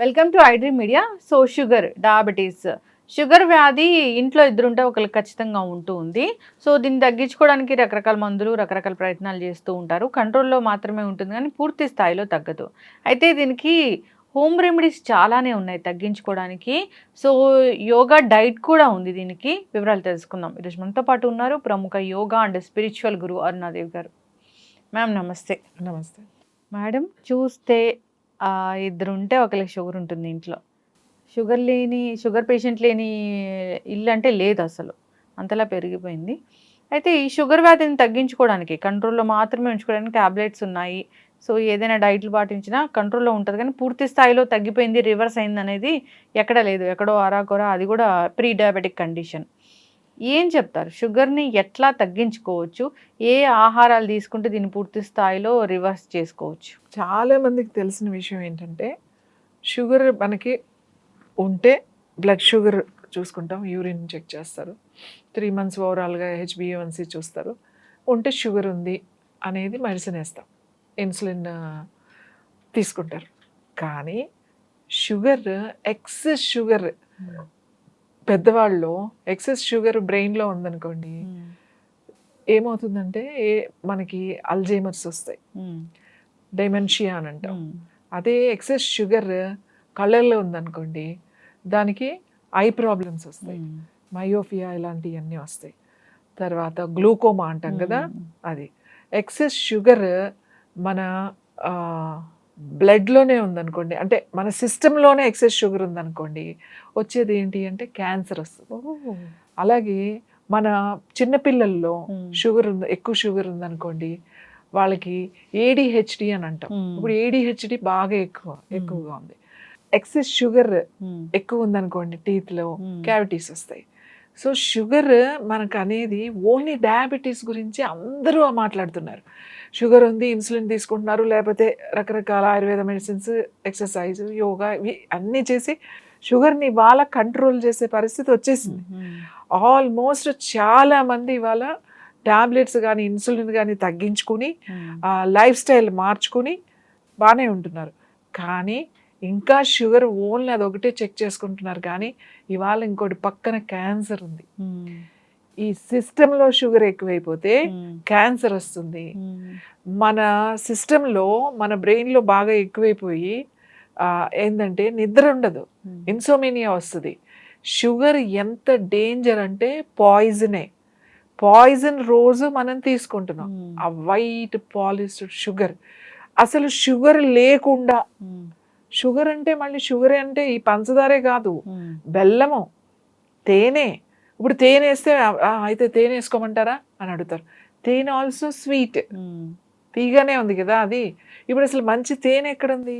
Welcome to iDream media so sugar diabetes sugar వ్యాధి ఇంట్లో ఇద్దరుంటే ఒకరికి ఖచ్చితంగా ఉంటూ ఉంది. సో దీన్ని తగ్గించుకోవడానికి రకరకాల మందులు రకరకాల ప్రయత్నాలు చేస్తూ ఉంటారు. కంట్రోల్లో మాత్రమే ఉంటుంది కానీ పూర్తి స్థాయిలో తగ్గదు. అయితే దీనికి హోమ్ రెమెడీస్ చాలానే ఉన్నాయి తగ్గించుకోవడానికి. సో యోగా డైట్ కూడా ఉంది దీనికి. వివరాలు తెలుసుకుందాం. ఈరోజు మనతో పాటు ఉన్నారు ప్రముఖ yoga and spiritual guru Arunadevi గారు. మ్యామ్ నమస్తే. నమస్తే. మేడం చూస్తే ఇద్దరు ఉంటే ఒకరికి షుగర్ ఉంటుంది ఇంట్లో. షుగర్ లేని షుగర్ పేషెంట్ లేని ఇల్లు అంటే లేదు అసలు. అంతలా పెరిగిపోయింది. అయితే ఈ షుగర్ వ్యాధిని తగ్గించుకోవడానికి కంట్రోల్లో మాత్రమే ఉంచుకోవడానికి ట్యాబ్లెట్స్ ఉన్నాయి. సో ఏదైనా డైట్లు పాటించినా కంట్రోల్లో ఉంటుంది. కానీ పూర్తి స్థాయిలో తగ్గిపోయింది రివర్స్ అయింది అనేది ఎక్కడ లేదు. ఎక్కడో అరాకొర అది కూడా ప్రీ డయాబెటిక్ కండిషన్. ఏం చెప్తారు? షుగర్ని ఎట్లా తగ్గించుకోవచ్చు? ఏ ఆహారాలు తీసుకుంటే దీన్ని పూర్తి స్థాయిలో రివర్స్ చేసుకోవచ్చు? చాలా మందికి తెలిసిన విషయం ఏంటంటే షుగర్ మనకి ఉంటే బ్లడ్ షుగర్ చూసుకుంటాం యూరిన్ చెక్ చేస్తారు. త్రీ మంత్స్ ఓవరాల్గా హెచ్బిఏవన్సీ చూస్తారు. ఉంటే షుగర్ ఉంది అనేది మెడిసిన్ వేస్తాం. ఇన్సులిన్ తీసుకుంటారు. కానీ షుగర్ ఎక్సెస్ షుగర్ పెద్దవాళ్ళు ఎక్సెస్ షుగర్ బ్రెయిన్లో ఉందనుకోండి ఏమవుతుందంటే ఏ మనకి అల్జైమర్స్ వస్తాయి. డైమెన్షియా అని అంటాం. అదే ఎక్సెస్ షుగర్ కళ్ళల్లో ఉందనుకోండి దానికి ఐ ప్రాబ్లమ్స్ వస్తాయి. మయోఫియా ఇలాంటివన్నీ వస్తాయి. తర్వాత గ్లూకోమా అంటాం కదా అది. ఎక్సెస్ షుగర్ మన బ్లడ్లోనే ఉందనుకోండి. అంటే మన సిస్టంలోనే ఎక్సెస్ షుగర్ ఉందనుకోండి వచ్చేది ఏంటి అంటే క్యాన్సర్ వస్తుంది. అలాగే మన చిన్నపిల్లల్లో షుగర్ ఉంది ఎక్కువ షుగర్ ఉందనుకోండి వాళ్ళకి ఏడిహెచ్డి అని అంటాం. ఇప్పుడు ఏడిహెచ్డి బాగా ఎక్కువ ఎక్కువగా ఉంది. ఎక్సెస్ షుగర్ ఎక్కువ ఉందనుకోండి టీత్లో క్యావిటీస్ వస్తాయి. సో షుగర్ మనకు అనేది ఓన్లీ డయాబెటీస్ గురించి అందరూ మాట్లాడుతున్నారు. షుగర్ ఉంది ఇన్సులిన్ తీసుకుంటున్నారు లేకపోతే రకరకాల ఆయుర్వేద మెడిసిన్స్ ఎక్సర్సైజ్ యోగా ఇవి అన్నీ చేసి షుగర్ని వాళ్ళ కంట్రోల్ చేసే పరిస్థితి వచ్చేసింది. ఆల్మోస్ట్ చాలా మంది ఇవాళ టాబ్లెట్స్ కానీ ఇన్సులిన్ కానీ తగ్గించుకుని లైఫ్ స్టైల్ మార్చుకుని బాగానే ఉంటున్నారు. కానీ ఇంకా షుగర్ ఓన్లీ అది ఒకటే చెక్ చేసుకుంటున్నారు. కానీ ఇవాళ ఇంకోటి పక్కన క్యాన్సర్ ఉంది. ఈ సిస్టంలో షుగర్ ఎక్కువైపోతే క్యాన్సర్ వస్తుంది. మన సిస్టంలో మన బ్రెయిన్లో బాగా ఎక్కువైపోయి ఏంటంటే నిద్ర ఉండదు. ఇన్సోమీనియా వస్తుంది. షుగర్ ఎంత డేంజర్ అంటే పాయిజనే. పాయిజన్ రోజు మనం తీసుకుంటున్నాం. ఆ వైట్ పాలిస్డ్ షుగర్. అసలు షుగర్ లేకుండా. షుగర్ అంటే మళ్ళీ షుగర్ అంటే ఈ పంచదారే కాదు. బెల్లము తేనె ఇప్పుడు తేనె వేస్తే "ఆ, ఆ, అయితే తేనె వేసుకోమంటారా అని అడుగుతారు. తేనె ఆల్సో స్వీట్ తీగానే ఉంది కదా అది. ఇప్పుడు అసలు మంచి తేనె ఎక్కడుంది?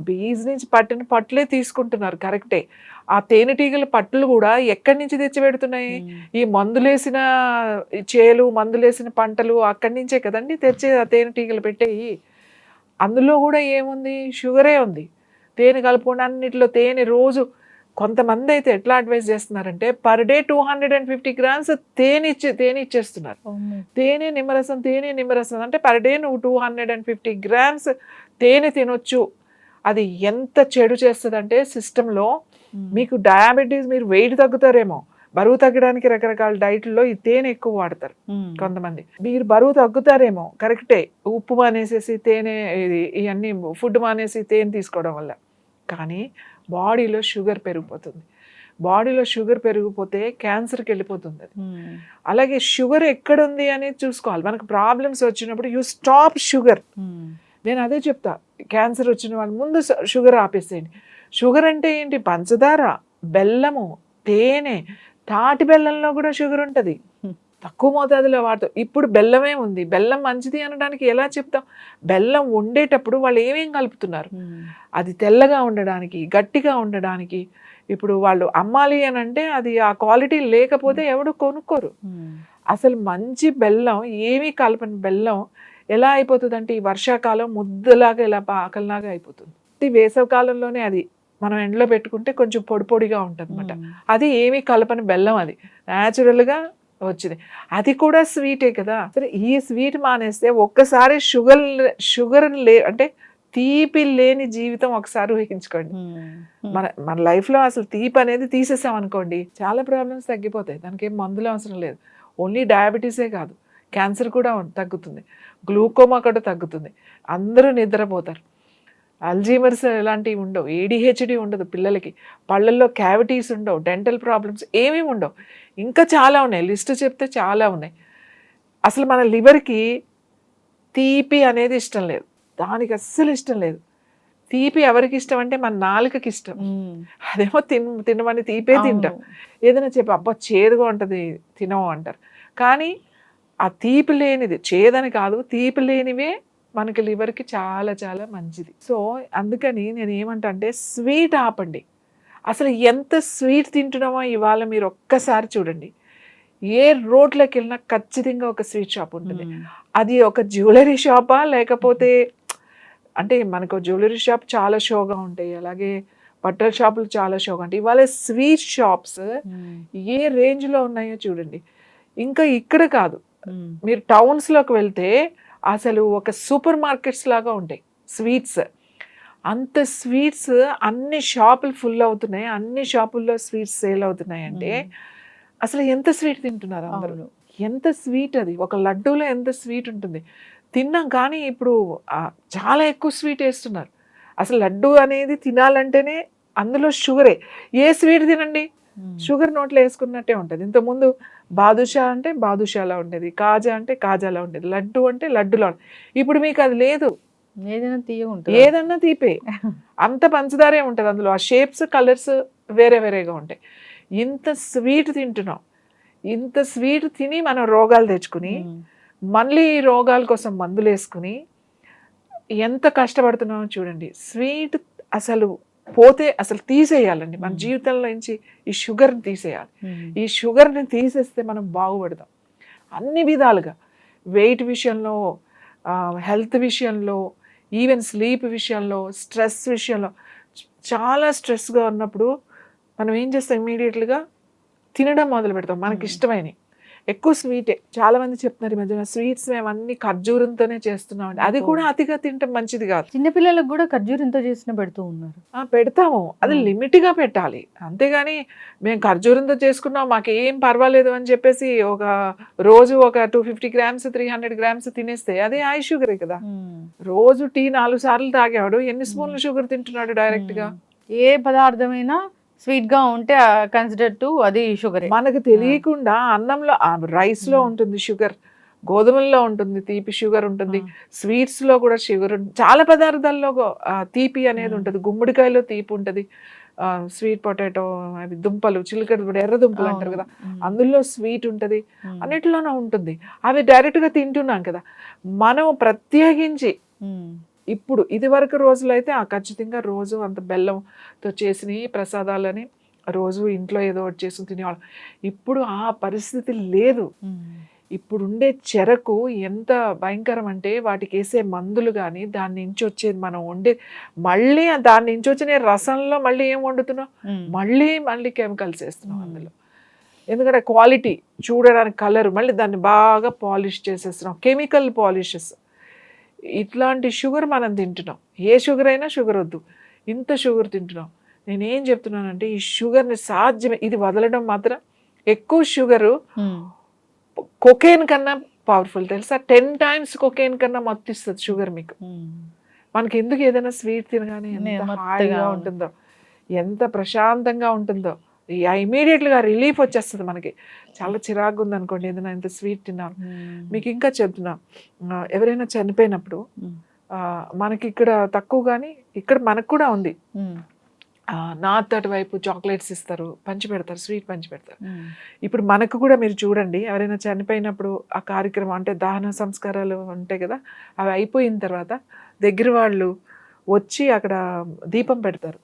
బీజ్ నుంచి పట్టిన పట్లే తీసుకుంటున్నారు కరెక్టే. ఆ తేనెటీగల పట్లు కూడా ఎక్కడి నుంచి తెచ్చి పెడుతున్నాయి ఈ మందులేసిన చేలు మందులేసిన పంటలు అక్కడి నుంచే కదండి తెచ్చి ఆ తేనెటీగలు పెట్టేయి. అందులో కూడా ఏముంది? షుగరే ఉంది. తేనె కలుపుకుండా అన్నిటిలో తేనె రోజు కొంతమంది అయితే ఎట్లా అడ్వైస్ చేస్తున్నారంటే per day two hundred and fifty grams తేనె ఇచ్చి తేనె ఇచ్చేస్తున్నారు తేనె నిమ్మరసం తేనె నిమ్మరసం అంటే పర్ డే నువ్వు two hundred and fifty grams తేనె తినొచ్చు. అది ఎంత చెడు చేస్తుందంటే సిస్టంలో మీకు డయాబెటీస్ మీరు వెయిట్ తగ్గుతారేమో. బరువు తగ్గడానికి రకరకాల డైట్లో ఈ తేనె ఎక్కువ వాడతారు కొంతమంది. మీరు బరువు తగ్గుతారేమో కరెక్టే. ఉప్పు మానేసేసి తేనె ఇది ఇవన్నీ ఫుడ్ మానేసి తేనె తీసుకోవడం వల్ల. కానీ బాడీలో షుగర్ పెరిగిపోతుంది. బాడీలో షుగర్ పెరిగిపోతే క్యాన్సర్కి వెళ్ళిపోతుంది అది. అలాగే షుగర్ ఎక్కడుంది అనేది చూసుకోవాలి. మనకు ప్రాబ్లమ్స్ వచ్చినప్పుడు యూ స్టాప్ షుగర్. నేను అదే చెప్తా. క్యాన్సర్ వచ్చిన వాళ్ళు ముందు షుగర్ ఆపేసేయండి. షుగర్ అంటే ఏంటి? పంచదార బెల్లము తేనె తాటి బెల్లంలో కూడా షుగర్ ఉంటుంది. తక్కువ మోతాదులో వాడతాం ఇప్పుడు బెల్లమే ఉంది. బెల్లం మంచిది అనడానికి ఎలా చెప్తాం? బెల్లం వండేటప్పుడు వాళ్ళు ఏమేం కలుపుతున్నారు? అది తెల్లగా ఉండడానికి గట్టిగా ఉండడానికి. ఇప్పుడు వాళ్ళు అమ్మాలి అని అంటే అది ఆ క్వాలిటీ లేకపోతే ఎవడు కొనుక్కోరు. అసలు మంచి బెల్లం ఏమీ కలపని బెల్లం ఎలా అయిపోతుంది అంటే ఈ వర్షాకాలం ముద్దలాగా ఇలా పాకల్లాగా అయిపోతుంది. వేసవి కాలంలోనే అది మనం ఎండలో పెట్టుకుంటే కొంచెం పొడి పొడిగా ఉంటుంది అనమాట అది ఏమీ కలపని బెల్లం అది. న్యాచురల్గా వచ్చింది. అది కూడా స్వీటే కదా? సరే ఈ స్వీట్ మానేస్తే ఒక్కసారి షుగర్ షుగర్ లే అంటే తీపి లేని జీవితం ఒకసారి ఊహించుకోండి. మన మన లైఫ్లో అసలు తీపి అనేది తీసేసాం అనుకోండి చాలా ప్రాబ్లమ్స్ తగ్గిపోతాయి. దానికి ఏం మందులు అవసరం లేదు. ఓన్లీ డయాబెటీసే కాదు క్యాన్సర్ కూడా తగ్గుతుంది. గ్లూకోమా కూడా తగ్గుతుంది. అందరూ నిద్రపోతారు. అల్జీమర్స్ ఇలాంటివి ఉండవు ఏడిహెచ్డి ఉండదు పిల్లలకి. పళ్ళల్లో క్యావిటీస్ ఉండవు డెంటల్ ప్రాబ్లమ్స్ ఏమీ ఉండవు. ఇంకా చాలా ఉన్నాయి లిస్ట్ చెప్తే చాలా ఉన్నాయి. అసలు మన లివర్కి తీపి అనేది ఇష్టం లేదు. దానికి అస్సలు ఇష్టం లేదు. తీపి ఎవరికి ఇష్టం అంటే మన నాలుకకి ఇష్టం. అదేమో తిన తినమని తీపే తింటాం. ఏదైనా చెప్పి అబ్బా చేదుగా ఉంటుంది తినము అంటారు. కానీ ఆ తీపి లేనిది చేదని కాదు తీపి లేనివే మనకి లివర్కి చాలా చాలా మంచిది. సో అందుకని నేను ఏమంటా అంటే స్వీట్ ఆపండి. అసలు ఎంత స్వీట్ తింటున్నామో ఇవాళ మీరు ఒక్కసారి చూడండి. ఏ రోడ్లోకి వెళ్ళినా ఖచ్చితంగా ఒక స్వీట్ షాప్ ఉంటుంది. అది ఒక జ్యువెలరీ షాపా? లేకపోతే అంటే మనకు జ్యువెలరీ షాప్ చాలా షోగా ఉంటాయి. అలాగే బట్టల షాపులు చాలా షోగా ఉంటాయి. ఇవాళ స్వీట్ షాప్స్ ఏ రేంజ్లో ఉన్నాయో చూడండి. ఇంకా ఇక్కడ కాదు. మీరు టౌన్స్లోకి వెళ్తే అసలు ఒక సూపర్ మార్కెట్స్ లాగా ఉంటాయి. స్వీట్స్. అంత స్వీట్స్ అన్ని షాపులు ఫుల్ అవుతున్నాయి. అన్ని షాపుల్లో స్వీట్స్ సేల్ అవుతున్నాయి అంటే అసలు ఎంత స్వీట్ తింటున్నారు అందరూ? ఎంత స్వీట్ అది? ఒక లడ్డూలో ఎంత స్వీట్ ఉంటుంది? తిన్నాం కానీ ఇప్పుడు చాలా ఎక్కువ స్వీట్ వేస్తున్నారు. అసలు లడ్డు అనేది తినాలంటేనే అందులో షుగరే. ఏ స్వీట్ తినండి? షుగర్ నోట్లో వేసుకున్నట్టే ఉంటుంది. ఇంతకుముందు బాదుషా అంటే బాదుషాలా ఉండేది కాజా అంటే కాజాలా ఉండేది లడ్డు అంటే లడ్డులా ఇప్పుడు మీకు అది లేదు. ఏదైనా తీయ ఉంటుంది? ఏదన్నా తీపే. అంత పంచదారే ఉంటుంది అందులో. ఆ షేప్స్ కలర్స్ వేరే వేరేగా ఉంటాయి. ఇంత స్వీట్ తింటున్నాం. ఇంత స్వీట్ తిని మనం రోగాలు తెచ్చుకుని మళ్ళీ ఈ రోగాల కోసం మందులు వేసుకుని ఎంత కష్టపడుతున్నామో చూడండి. స్వీట్ అసలు పోతే అసలు తీసేయాలండి. మన. జీవితంలో నుంచి ఈ షుగర్ని తీసేయాలి. ఈ షుగర్ని తీసేస్తే మనం బాగుపడతాం. అన్ని విధాలుగా. వెయిట్ విషయంలో హెల్త్ విషయంలో ఈవెన్ స్లీప్ విషయంలో స్ట్రెస్ విషయంలో. చాలా స్ట్రెస్గా ఉన్నప్పుడు మనం ఏం చేస్తాం ఇమీడియట్లుగా తినడం మొదలు పెడతాం మనకి. ఇష్టమైనవి. ఎక్కువ స్వీటే. చాలా మంది చెప్తున్నారు ఈ మధ్యన స్వీట్స్ మేము అన్ని ఖర్జూరంతోనే చేస్తున్నాం అని. అది కూడా అతిగా తింటాం మంచిది కాదు. చిన్నపిల్లలకు కూడా ఖర్జూరంతో చేసిన పెడుతూ ఉన్నారు. ఆ, పెడతాము. అది. లిమిట్గా పెట్టాలి. అంతేగాని మేము ఖర్జూరంతో చేసుకున్నాం మాకు ఏం పర్వాలేదు అని చెప్పేసి ఒక రోజు ఒక two fifty grams three hundred grams తినేస్తే అదే హై షుగరే కదా. రోజు టీ నాలుగు సార్లు తాగాడు ఎన్ని స్పూన్లు షుగర్ తింటున్నాడు డైరెక్ట్గా ఏ పదార్థమైనా స్వీట్గా ఉంటే కన్సిడర్ టు అది షుగర్ మనకు తెలియకుండా అన్నంలో రైస్లో మ్మ్. ఉంటుంది షుగర్ గోధుమల్లో ఉంటుంది తీపి షుగర్ ఉంటుంది స్వీట్స్లో కూడా షుగర్ చాలా పదార్థాల్లో తీపి అనేది. ఉంటుంది. గుమ్మడికాయలో తీపి ఉంటుంది. స్వీట్ పొటాటో అవి దుంపలు చిలకడ ఎర్ర దుంపలు అంటారు కదా. అందులో స్వీట్ ఉంటుంది. అన్నిటిలోనూ ఉంటుంది. అవి డైరెక్ట్గా తింటున్నాం కదా. మనం ప్రత్యేకించి ఇప్పుడు ఇది వరకు రోజులు అయితే ఆ ఖచ్చితంగా రోజు అంత బెల్లంతో చేసిన ప్రసాదాలని రోజు ఇంట్లో ఏదో ఒకటి చేసుకుని తినేవాళ్ళం. ఇప్పుడు ఆ పరిస్థితి లేదు. ఇప్పుడు ఉండే చెరకు ఎంత భయంకరం అంటే వాటికి వేసే మందులు కానీ దాని నుంచి వచ్చేది మనం వండే మళ్ళీ దాని నుంచి వచ్చిన రసంలో మళ్ళీ ఏం వండుతున్నాం? మళ్ళీ మళ్ళీ కెమికల్స్ వేస్తున్నాం. అందులో. ఎందుకంటే క్వాలిటీ చూడడానికి కలర్ మళ్ళీ దాన్ని బాగా పాలిష్ చేసేస్తున్నాం. Chemical polishes. ఇట్లాంటి షుగర్ మనం తింటున్నాం. ఏ షుగర్ అయినా షుగర్ వద్దు. ఇంత షుగర్ తింటున్నాం. నేనేం చెప్తున్నానంటే ఈ షుగర్ని సాధ్యమే ఇది వదలడం మాత్రం ఎక్కువ షుగరు కొకేన్ కన్నా పవర్ఫుల్ తెలుసా? టెన్ టైమ్స్ కొకేన్ కన్నా మత్తిస్తుంది షుగర్ మీకు. మనకి ఎందుకు ఏదైనా స్వీట్ తినగానే ఎంత హాయిగా. ఉంటుందో ఎంత ప్రశాంతంగా ఉంటుందో. ఇమీడియట్గా రిలీఫ్ వచ్చేస్తుంది మనకి. చాలా చిరాకు ఉంది అనుకోండి ఏదైనా ఇంత స్వీట్ తిన్నాను. మీకు ఇంకా చెప్తున్నా ఎవరైనా చనిపోయినప్పుడు మనకి ఇక్కడ తక్కువ కానీ ఇక్కడ మనకు కూడా ఉంది. నార్త్ అటువైపు చాక్లెట్స్ ఇస్తారు పంచి పెడతారు స్వీట్ పంచి పెడతారు. ఇప్పుడు మనకు కూడా మీరు చూడండి ఎవరైనా చనిపోయినప్పుడు ఆ కార్యక్రమం అంటే దహన సంస్కారాలు ఉంటాయి కదా అవి అయిపోయిన తర్వాత దగ్గర వాళ్ళు వచ్చి అక్కడ దీపం పెడతారు.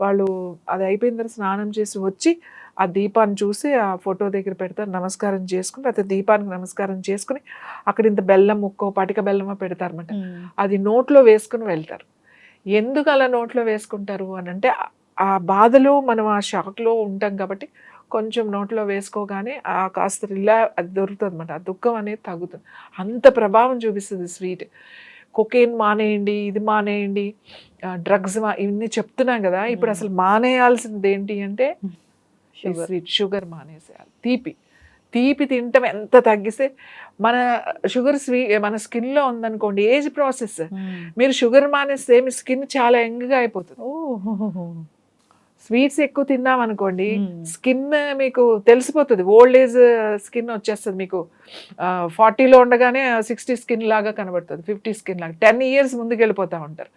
వాళ్ళు అది అయిపోయిన తర్వాత స్నానం చేసి వచ్చి ఆ దీపాన్ని చూసి ఆ ఫోటో దగ్గర పెడతారు. నమస్కారం చేసుకుని లేకపోతే దీపానికి నమస్కారం చేసుకుని అక్కడ ఇంత బెల్లం ముక్కో పటిక బెల్లమో పెడతారన్నమాట. అది నోట్లో వేసుకుని వెళ్తారు. ఎందుకు అలా నోట్లో వేసుకుంటారు అని అంటే ఆ- ఆ బాధలో మనం ఆ షాక్లో ఉంటాం కాబట్టి కొంచెం నోట్లో వేసుకోగానే ఆ కాస్త రిలా అది దొరుకుతుంది అనమాట ఆ దుఃఖం అనేది తగ్గుతుంది. అంత ప్రభావం చూపిస్తుంది స్వీట్. కొకేన్ మానేయండి ఇది మానేయండి డ్రగ్స్ ఇవన్నీ చెప్తున్నాం కదా. ఇప్పుడు Hmm. అసలు మానేయాల్సింది ఏంటి అంటే షుగర్. Sweet sugar మానేసేయాలి. తీపి. తీపి తినటం ఎంత తగ్గిస్తే మన షుగర్ స్వీ మన స్కిన్లో ఉందనుకోండి ఏజ్ ప్రాసెస్. మీరు షుగర్ మానేస్తే మీ స్కిన్ చాలా యంగ్గా అయిపోతుంది. స్వీట్స్ ఎక్కువ తిన్నాం అనుకోండి స్కిన్ మీకు తెలిసిపోతుంది. ఓల్డ్ ఏజ్ స్కిన్ వచ్చేస్తుంది మీకు. ఫార్టీలో ఉండగానే సిక్స్టీ స్కిన్ లాగా కనబడుతుంది ఫిఫ్టీ స్కిన్ లాగా. టెన్ ఇయర్స్ ముందుకు వెళ్ళిపోతూ ఉంటారు.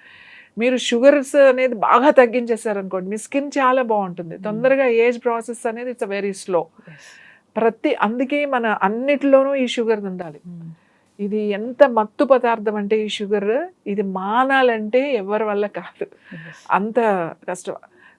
మీరు షుగర్స్ అనేది బాగా తగ్గించేశారు అనుకోండి మీ స్కిన్ చాలా బాగుంటుంది. తొందరగా ఏజ్ ప్రాసెస్ అనేది ఇట్స్ వెరీ స్లో. ప్రతి అందుకే మన అన్నిటిలోనూ ఈ షుగర్ ఉండాలి. ఇది ఎంత మత్తు పదార్థం అంటే ఈ షుగర్ ఇది మానాలంటే ఎవరి వల్ల కాదు. అంత కష్టం.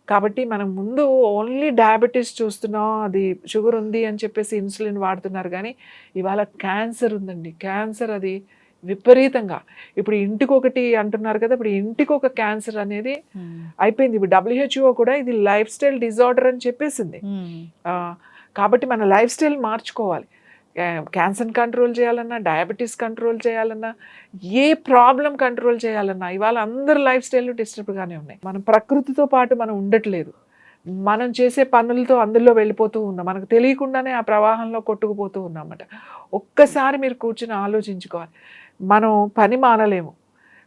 కాబట్టి మనం ముందు ఓన్లీ డయాబెటీస్ చూస్తున్నాం అది షుగర్ ఉంది అని చెప్పేసి ఇన్సులిన్ వాడుతున్నారు. కానీ ఇవాళ క్యాన్సర్ ఉందండి. క్యాన్సర్ అది విపరీతంగా. ఇప్పుడు ఇంటికి ఒకటి అంటున్నారు కదా ఇప్పుడు ఇంటికి ఒక క్యాన్సర్ అనేది అయిపోయింది. ఇప్పుడు డబ్ల్యూహెచ్ఓ కూడా ఇది లైఫ్ స్టైల్ డిజార్డర్ అని చెప్పేసింది. ఆ, కాబట్టి మన లైఫ్ స్టైల్ మార్చుకోవాలి. క్యాన్సర్ కంట్రోల్ చేయాలన్నా డయాబెటీస్ కంట్రోల్ చేయాలన్నా ఏ ప్రాబ్లం కంట్రోల్ చేయాలన్నా ఇవాళ అందరి లైఫ్ స్టైల్ డిస్టర్బ్గానే ఉన్నాయి. మనం ప్రకృతితో పాటు మనం ఉండట్లేదు. మనం చేసే పనులతో అందులో వెళ్ళిపోతూ ఉన్నాం. మనకు తెలియకుండానే ఆ ప్రవాహంలో కొట్టుకుపోతూ ఉన్నామన్నమాట. ఒక్కసారి మీరు కూర్చుని ఆలోచించుకోవాలి. మనం పని మానలేము.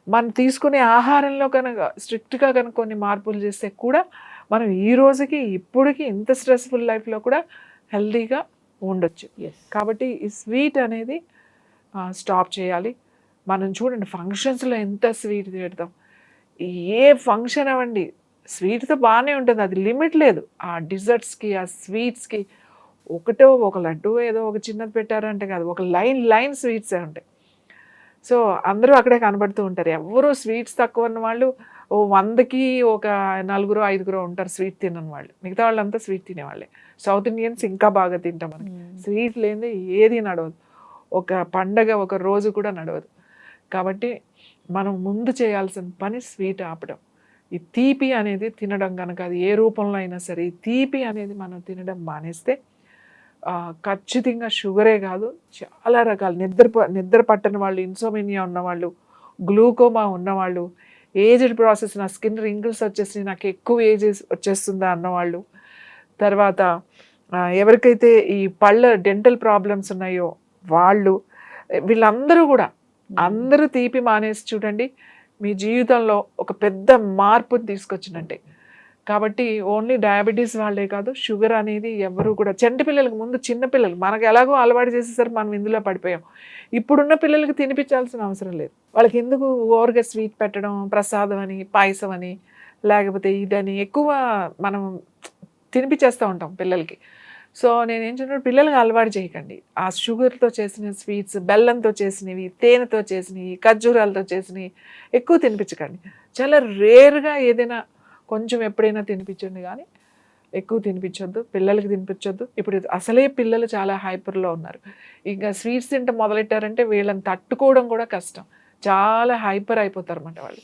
మనం తీసుకునే ఆహారంలో కనుక స్ట్రిక్ట్గా కనుక కొన్ని మార్పులు చేస్తే కూడా మనం ఈ రోజుకి ఇప్పటికి ఇంత స్ట్రెస్ఫుల్ లైఫ్లో కూడా హెల్దీగా ఉండొచ్చు. కాబట్టి ఈ స్వీట్ అనేది స్టాప్ చేయాలి. మనం చూడండి ఫంక్షన్స్లో ఎంత స్వీట్ తిడతాం ఏ ఫంక్షన్ అవ్వండి స్వీట్తో బాగానే ఉంటుంది. అది లిమిట్ లేదు. ఆ డిజర్ట్స్కి ఆ స్వీట్స్కి ఒకటో ఒక లడ్డు ఏదో ఒక చిన్నది పెట్టారంటే కాదు. ఒక లైన్ లైన్ స్వీట్సే ఉంటాయి. సో అందరూ అక్కడే కనబడుతూ ఉంటారు. ఎవరు స్వీట్స్ తక్కువ ఉన్న వాళ్ళు ఓ వందకి ఒక నలుగురు ఐదుగురు ఉంటారు స్వీట్ తినని వాళ్ళు మిగతా వాళ్ళంతా స్వీట్ తినేవాళ్ళే. సౌత్ ఇండియన్స్ ఇంకా బాగా తింటాం మనకి. స్వీట్ లేనిదే ఏది నడవదు. ఒక పండగ ఒక రోజు కూడా నడవదు. కాబట్టి మనం ముందు చేయాల్సిన పని స్వీట్ ఆపడం. ఈ తీపి అనేది తినడం కనుక అది ఏ రూపంలో అయినా సరే ఈ తీపి అనేది మనం తినడం మానేస్తే ఖచ్చితంగా షుగరే కాదు చాలా రకాల. నిద్ర నిద్ర పట్టని వాళ్ళు ఇన్సోమినియా ఉన్నవాళ్ళు గ్లూకోమా ఉన్నవాళ్ళు ఏజ్డ్ ప్రాసెస్ నా స్కిన్ రింగిల్స్ వచ్చేసి నాకు ఎక్కువ ఏజ్ వచ్చేస్తుందా అన్నవాళ్ళు. తర్వాత ఎవరికైతే ఈ పళ్ళ డెంటల్ ప్రాబ్లమ్స్ ఉన్నాయో వాళ్ళు వీళ్ళందరూ కూడా అందరూ తీపి మానేసి చూడండి మీ జీవితంలో ఒక పెద్ద మార్పుని తీసుకొచ్చినట్టే కాబట్టి ఓన్లీ డయాబెటీస్ వాళ్ళే కాదు షుగర్ అనేది ఎవరు కూడా చంటి పిల్లలకు ముందు చిన్న పిల్లలు మనకు ఎలాగో అలవాటు చేసేసరికి మనం ఇందులో పడిపోయాం. ఇప్పుడున్న పిల్లలకి తినిపించాల్సిన అవసరం లేదు. వాళ్ళకి ఎందుకు ఓవర్గా స్వీట్ పెట్టడం ప్రసాదం అని పాయసం అని లేకపోతే ఇదని ఎక్కువ మనం తినిపించేస్తూ ఉంటాం పిల్లలకి. సో నేను ఏం చెప్తున్నాను పిల్లలకి అలవాటు చేయకండి. ఆ షుగర్తో చేసిన స్వీట్స్ బెల్లంతో చేసినవి తేనెతో చేసినవి ఖర్జూరాలతో చేసినవి ఎక్కువ తినిపించకండి. చాలా రేర్గా ఏదైనా కొంచెం ఎప్పుడైనా తినిపించండి కానీ ఎక్కువ తినిపించొద్దు పిల్లలకి తినిపించొద్దు. ఇప్పుడు అసలే పిల్లలు చాలా హైపర్లో ఉన్నారు. ఇంకా స్వీట్స్ తింటే మొదలెట్టారంటే వీళ్ళని తట్టుకోవడం కూడా కష్టం. చాలా హైపర్ అయిపోతారు అన్నమాట వాళ్ళు.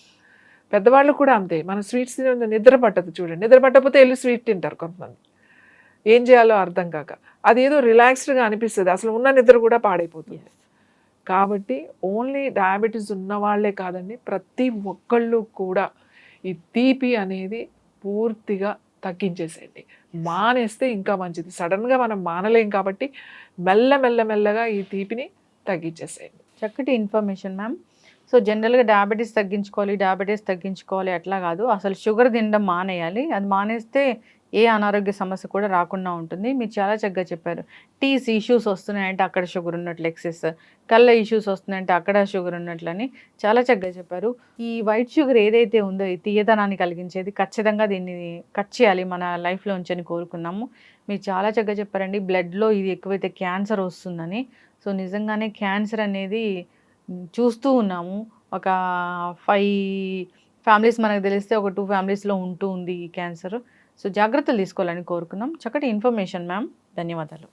పెద్దవాళ్ళు కూడా అంతే. మనం స్వీట్స్ తిన నిద్ర పట్టదు చూడండి. నిద్ర పట్టకపోతే వెళ్ళి స్వీట్ తింటారు కొంతమంది. ఏం చేయాలో అర్థం కాక. అదేదో రిలాక్స్డ్గా అనిపిస్తుంది. అసలు ఉన్న నిద్ర కూడా పాడైపోతుంది. కాబట్టి ఓన్లీ డయాబెటీస్ ఉన్న వాళ్ళే కాదండి ప్రతి ఒక్కళ్ళు కూడా ఈ తీపి అనేది పూర్తిగా తగ్గించేసేయండి. మానేస్తే ఇంకా మంచిది. సడన్గా మనం మానలేం కాబట్టి మెల్ల మెల్ల మెల్లగా ఈ తీపిని తగ్గించేసేయండి. చక్కటి ఇన్ఫర్మేషన్ మ్యామ్. సో జనరల్గా డయాబెటీస్ తగ్గించుకోవాలి డయాబెటీస్ తగ్గించుకోవాలి అట్లా కాదు. అసలు షుగర్ తినడం మానేయాలి. అది మానేస్తే ఏ అనారోగ్య సమస్య కూడా రాకుండా ఉంటుంది. మీరు చాలా చక్కగా చెప్పారు. టీస్ ఇష్యూస్ వస్తున్నాయంటే అక్కడ షుగర్ ఉన్నట్లు ఎక్సెస్ కళ్ళ ఇష్యూస్ వస్తున్నాయంటే అక్కడ షుగర్ ఉన్నట్లని చాలా చక్కగా చెప్పారు. ఈ వైట్ షుగర్ ఏదైతే ఉందో ఈ తీయదనాన్ని కలిగించేది ఖచ్చితంగా దీన్ని కట్ చేయాలి. మన లైఫ్లో ఉంచని కోరుకున్నాము. మీరు చాలా చక్కగా చెప్పారండి. బ్లడ్లో ఇది ఎక్కువైతే క్యాన్సర్ వస్తుందని. సో నిజంగానే క్యాన్సర్ అనేది చూస్తూ ఉన్నాము. ఒక ఫైవ్ ఫ్యామిలీస్ మనకు తెలిస్తే ఒక టూ ఫ్యామిలీస్లో ఉంటూ ఉంది ఈ క్యాన్సర్ సో జాగ్రత్తలు తీసుకోవాలని కోరుకున్నాం. చక్కటి ఇన్ఫర్మేషన్ మ్యామ్ ధన్యవాదాలు.